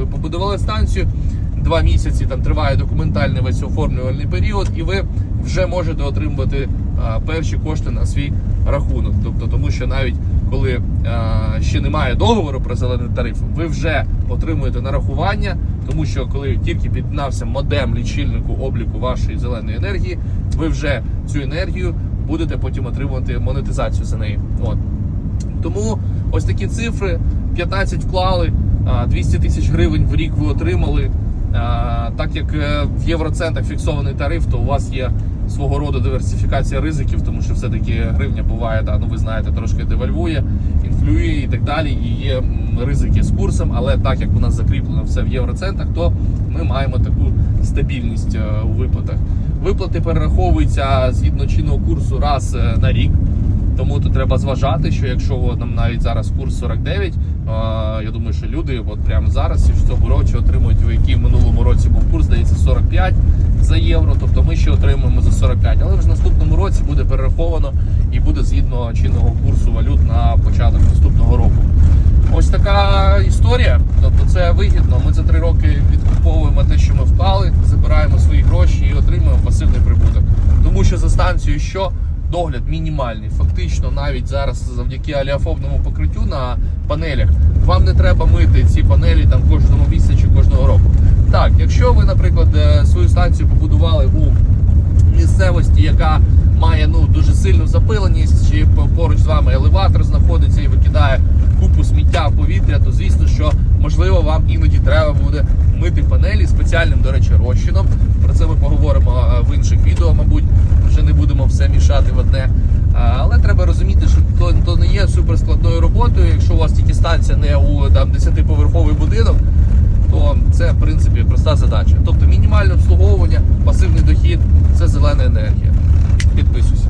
Ви побудували станцію, два місяці там триває документальний весь оформлювальний період, і ви вже можете отримувати а, перші кошти на свій рахунок. Тобто, тому що навіть коли а, ще немає договору про зелений тариф, ви вже отримуєте нарахування, тому що коли тільки піднався модем лічильнику обліку вашої зеленої енергії, ви вже цю енергію будете потім отримувати монетизацію за неї. От. Тому ось такі цифри: 15 вклали, 200 тисяч гривень в рік ви отримали. Так як е, в євроцентах фіксований тариф, то у вас є свого роду диверсифікація ризиків, тому що все-таки гривня буває, да, ну ви знаєте, трошки девальвує, інфлює і так далі. І є ризики з курсом, але так як у нас закріплено все в євроцентах, то ми маємо таку стабільність е, у виплатах. Виплати перераховуються згідно чинного курсу раз е, на рік. Тому тут треба зважати, що якщо нам навіть зараз курс 49, е, я думаю, що люди от прямо зараз в цьому році отримують, в який в минулому році був курс, здається, 45 за євро. Тобто ми ще отримуємо за 45. Але вже в наступному році буде перераховано і буде згідно чинного курсу валют на початок наступного року. Ось така історія. Тобто це вигідно. Ми за три роки відкуповуємо те, що ми вклали, забираємо свої гроші і отримуємо пасивний прибуток. Тому що за станцією що догляд мінімальний. Фактично, навіть зараз завдяки аліафобному покриттю на панелях вам не треба мити ці панелі там кожного місяця чи кожного року. Так, якщо ви, наприклад, е, свою станцію побудували у місцевості, яка має ну дуже сильну запиленість, чи поруч з вами елеватор знаходиться і викидає купу сміття в повітря, то звісно, що можливо вам іноді треба буде мити панелі спеціальним, до речі, розчином. Про це ми поговоримо е, в інших відео, мабуть, вже не будемо все одне. А, Але треба розуміти, що то, то не є суперскладною роботою. Якщо у вас тільки станція не у там 10-поверховий будинок, то це в принципі проста задача. Тобто мінімальне обслуговування, пасивний дохід це зелена енергія. Підписуйся.